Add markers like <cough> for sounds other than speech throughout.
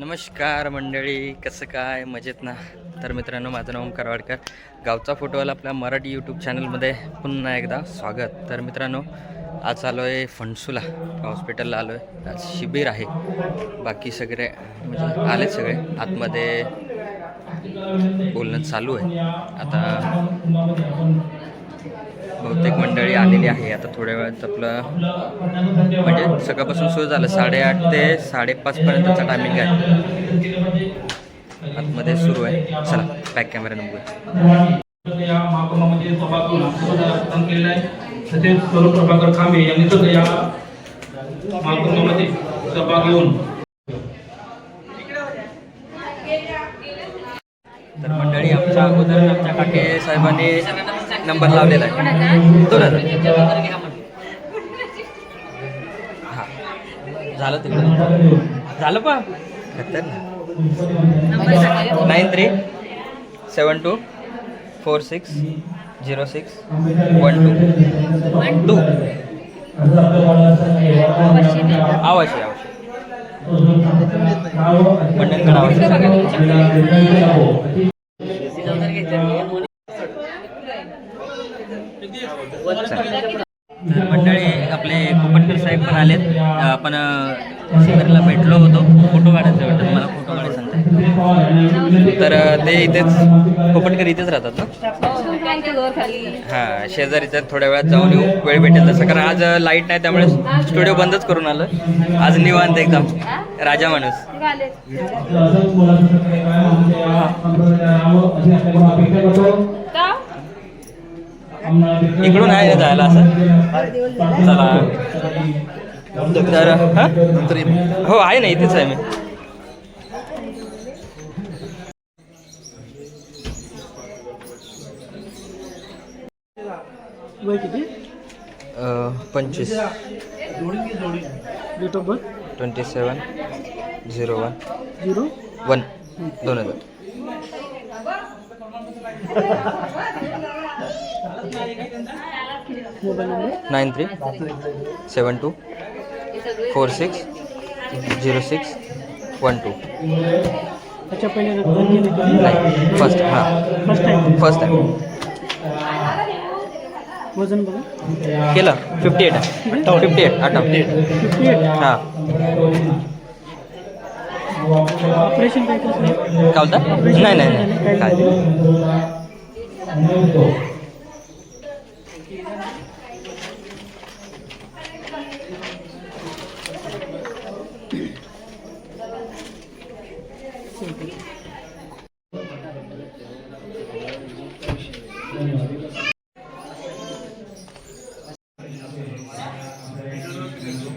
नमस्कार मंडळी कसं काय? मजेत ना? तर मित्रांनो माझं नाव ओंकार वाडकर. गावचा फोटोवाला आपल्या मराठी यूट्यूब चॅनलमध्ये पुन्हा एकदा स्वागत. तर मित्रांनो आज आलो आहे फणसूला. हॉस्पिटलला आलो आहे आज शिबिर आहे. बाकी सगळे म्हणजे आले सगळे. आतमध्ये बोलणं चालू आहे. आता आलेली आहे. आता थोड्या वेळात आपलं म्हणजे सकाळपासून सुरू झालं. साडेआठ ते साडेपाचपर्यंतचा टायमिंग आहे. आतमध्ये सुरू आहे. चला बॅक कॅमेरा नंबर या महाकुंभामध्ये सभागृह घेऊन केलेलं आहे तसेच स्वरूप प्रभाकर खांबे यांनी सुद्धा या महाकुंभामध्ये सहभाग घेऊन तर मंडळी आमच्या अगोदर आमच्या काके साहेबांनी नंबर लावलेला आहे. हां. झालं तिकडं. झालं पण खतर nine three seven two four six zero six one two. Two. आवश्यक आवश्यक मंडणकडे आवश्यक तर मंडळी आपले कोपटकर साहेब पण आलेत आपण शिबिरला भेटलो होतो फोटो काढायचे वाटतं मला फोटो काढायला सांगताय तर ते इथेच कोपटकर इथेच राहतात ना हां शेजारीच थोड्या वेळात जाऊन येऊ वेळ भेटेल तसं कारण आज लाइट नाही त्यामुळे स्टुडिओ बंदच करून आलं आज निवांत एकदम राजा माणूस इकडून आहे ना जायला असं? चला. तर हा? हो आहे ना इथेच आहे मी. वय किती? अ, पंचवीस. Date of birth twenty seven zero one. Zero? One. दोन हजार. <laughs> Nine three seven two four six zero six one two. नाही फर्स्ट हां. फर्स्ट टाइम वजन बघा केलं. Fifty eight fifty eight fifty eight हां ऑपरेशन काय काय नाही नाही नाही. काय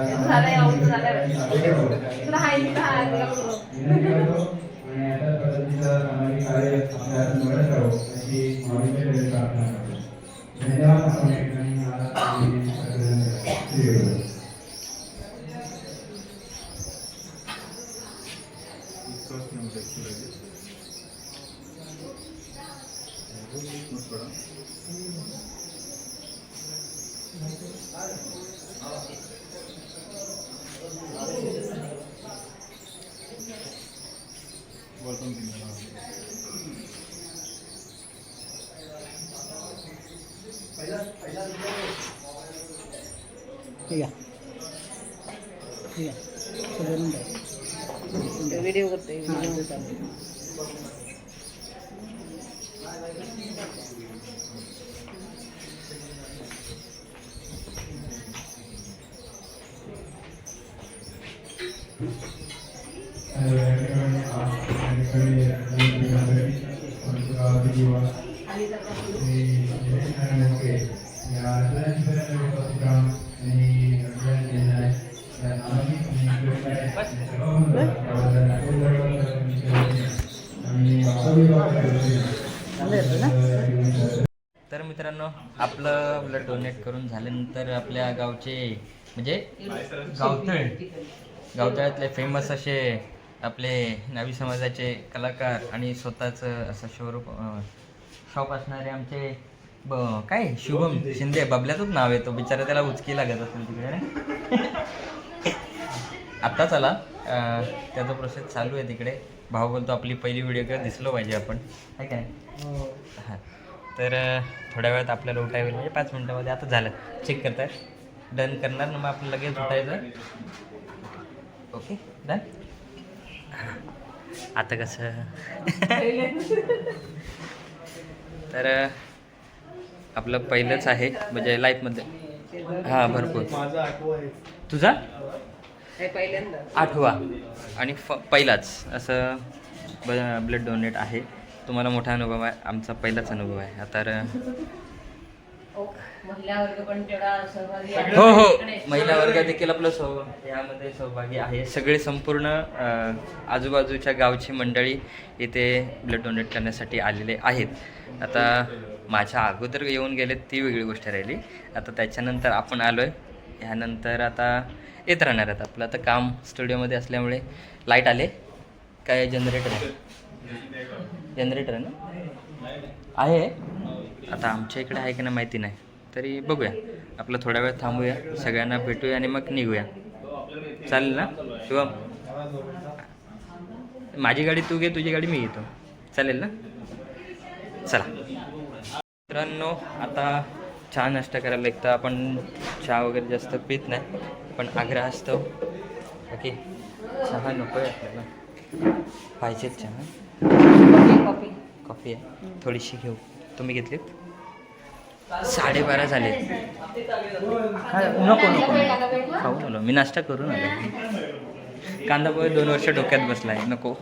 我们来了呀我们正在 मित्रांनो आपलं ब्लड डोनेट करून झाल्यानंतर आपल्या गावचे म्हणजे गावतळ गावतळ्यातले फेमस असे आपले नावी समाजाचे कलाकार आणि स्वतःचं असं शोरूप शॉप असणारे आमचे ब काय? शुभम शिंदे. बबल्याचंच नाव आहे तो. बिचारा त्याला उचकी लागत असेल तिकडे आत्ताच आला त्याचा प्रोसेस चालू आहे तिकडे. भाऊ बोलतो आपली पहिली व्हिडिओ किंवा दिसलो पाहिजे आपण. आहे काय? हां. तर थोड्या वेळात आपल्याला उठाय होईल म्हणजे पाच मिनटामध्ये आता झालं. चेक करताय. डन करणार ना मग आपण लगेच उठायचं. ओके डन आता कसं? तर आपलं पहिलंच आहे म्हणजे लाईफमध्ये. हां भरपूर. तुझा? आठवा. आणि फ पहिलाच. असं ब ब्लड डोनेट आहे. तुम्हाला मोठा अनुभव आहे आमचा पहिलाच अनुभव आहे. आहे. हो हो. महिला वर्ग देखील आपलं सह यामध्ये सहभागी आहे. सगळे संपूर्ण आजूबाजूच्या गावची मंडळी इथे ब्लड डोनेट करण्यासाठी आलेले आहेत. आता माझ्या अगोदर येऊन गेले ती वेगळी गोष्ट राहिली. आता त्याच्यानंतर आपण आलो आहे ह्यानंतर आता येत राहणार आहेत. आपलं आता काम स्टुडिओमध्ये असल्यामुळे लाइट आले. काय जनरेटर आहे? जनरेटर आहे ना? आहे? आता आमच्या इकडे आहे की नाही माहिती नाही. तरी बघूया. आपलं थोड्या वेळ थांबूया. सगळ्यांना भेटूया आणि मग निघूया. चालेल ना? शिवम माझी गाडी तू घे तुझी गाडी मी घेतो. चालेल ना? चला. मित्रांनो आता चहा नाश्ता करायला लागतं. आपण चहा वगैरे जास्त पित नाही पण आग्रह असतो. ओके. चहा नको आहे आपल्याला. पाहिजेत चहा कॉफी, कॉफी. आहे? थोडीशी घेऊ. तुम्ही घेतलीत? साडेबारा झाले. नको नको. खाऊन आलो मी नाश्ता करून आलो. कांदा पोहे दोन वर्ष डोक्यात बसलाय. नको.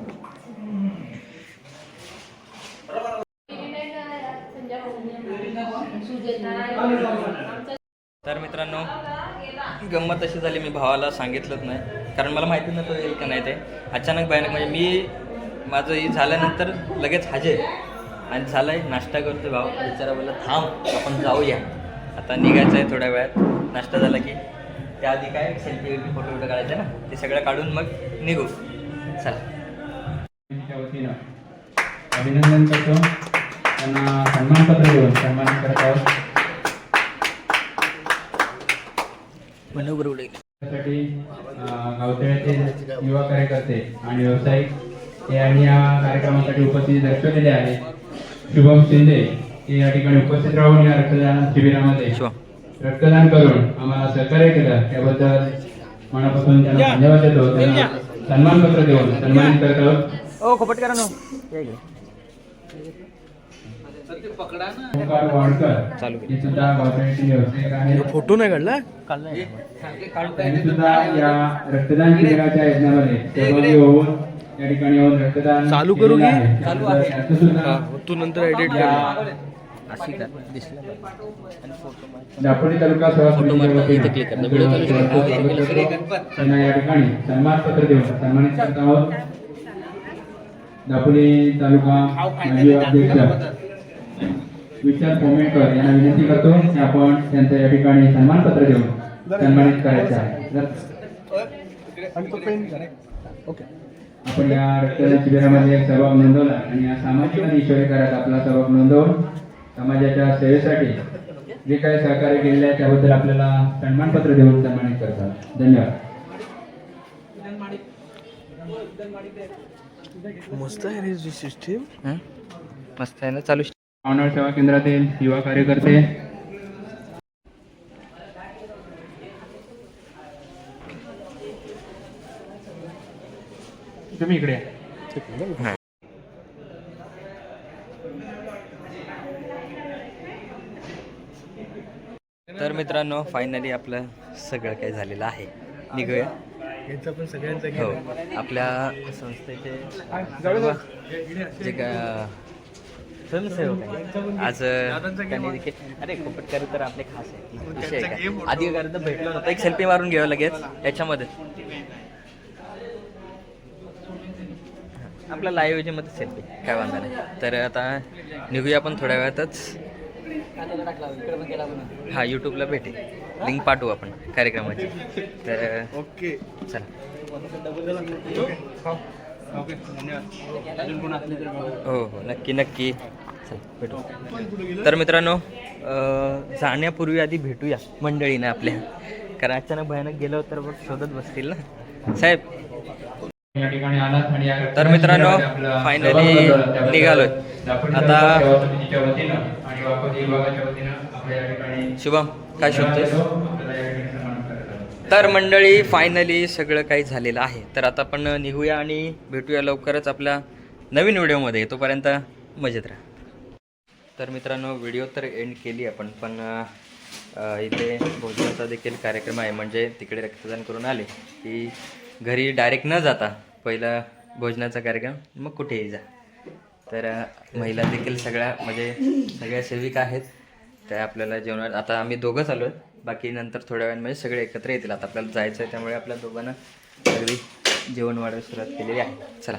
तर मित्रांनो गंमत अशी झाली. मी भावाला सांगितलंच नाही. कारण मला माहिती नव्हतं येईल का नाही ते. अचानक भयानक म्हणजे मी माझं हे झाल्यानंतर लगेच हजे आणि झालंय नाश्ता करतो भाऊ. बिचारा बोला थांब आपण जाऊया. आता निघायचं आहे थोड्या वेळात. नाश्ता झाला की त्याआधी काय सेल्फी वेल्फी फोटो वोटो काढायचे ना? ते सगळं काढून मग निघू. चला. अभिनंदन करतो. त्यांना सन्मानपत्र देऊन सन्मानित करत आहोत अं, गावतळ्याचे युवा कार्यकर्ते आणि व्यावसायिक हे आणि या कार्यक्रमासाठी उपस्थिती दर्शवलेले आहेत शुभम शिंदे हे या ठिकाणी उपस्थित राहून या रक्तदान शिबिरामध्ये रक्तदान करून आम्हाला सहकार्य केलं. त्याबद्दल मनापासून त्यांना धन्यवाद देतो. त्यांना सन्मानपत्र देऊन सन्मानित करत आहोत. फोटो नाही काढला? त्यांनी सुद्धा या रक्तदान शिबिराच्या योजनेमध्ये सहभागी होऊन या ठिकाणी येऊन रक्तदान चालू करू तू नंतर एडिट अशी कर दिसलं आणि फोटो दापोली तालुका. त्यांना या ठिकाणी सन्मानपत्र देऊन सन्मानित करत आहोत. दापोली तालुका अध्यक्ष. विशाल कोमेकर यांना विनंती करतो की आपण त्यांचं या ठिकाणी सन्मानपत्र देऊन सन्मानित करायचं आहे. ओके. आपण या रक्तदान शिबिरामध्ये सहभाग नोंदवला आणि या सामाजिक आणि ईश्वरी कार्यात आपला सहभाग नोंदवून समाजाच्या सेवेसाठी जे काही सहकार्य केलेले आहे त्याबद्दल आपल्याला सन्मानपत्र देऊन सन्मानित करतात. धन्यवाद. मस्त आहे रे सिस्टीम? मस्त आहे ना? चालू पावनाळ सेवा केंद्रातील युवा कार्यकर्ते. तुम्ही इकडे तर मित्रांनो फायनली आपलं सगळं काही झालेलं आहे. निघूया. यांचा पण सगळ्यांचा हो आपल्या संस्थेचे जे का स्वयंसेवक आहे आज त्यांनी देखील अरे खोपटकर तर आपले खास आहे. आधी तर भेटलो नव्हतं. एक सेल्फी मारून घ्यावं लगेच. याच्यामध्ये. आपल्या लाईव्हमध्ये सेल्फी काय वांधा नाही. तर आता निघूया आपण थोड्या वेळातच. हा यूट्यूबला भेटेल. लिंक पाठवू आपण कार्यक्रमाची. तर ओके. चला. तर बघा. हो हो. नक्की नक्की. चल भेटू. तर मित्रांनो अं, जाण्यापूर्वी आधी भेटूया मंडळीनं आपल्या. कारण अचानक भयानक गेलो तर बघ शोधत बसतील ना. साहेब. या ठिकाणी आलात आणि या तर मित्रांनो, आपला finally. त्याबद्दल निघालोय. दापोली आता- तालुका सेवा समितीच्या वतीनं आणि वापस विभागाच्या वतीनं आपल्या या ठिकाणी शुभम काय शोधतोस आपल्याला या ठिकाणी सन्मान करत आहोत. तर मंडळी फायनली सगळं काही झालेलं आहे. तर आता आपण निघूया आणि भेटूया लवकरच आपल्या नवीन व्हिडिओमध्ये. तोपर्यंत मजेत राहा. तर मित्रांनो व्हिडिओ तर एंड केली आपण पण इथे भोजनाचा देखील कार्यक्रम आहे. म्हणजे तिकडे रक्तदान करून आले की घरी डायरेक्ट न जाता पहिला भोजनाचा कार्यक्रम मग कुठेही जा. तर महिला देखील सगळ्या म्हणजे सगळ्या सेविका आहेत. त्या आपल्याला जेवणात आता आम्ही दोघंच आलो आहे बाकी नंतर थोड्या वेळान म्हणजे सगळे एकत्र येतील. आता आपल्याला जायचं आहे त्यामुळे आपल्या दोघांना सगळी जेवण वाढायला सुरुवात केलेली आहे. चला.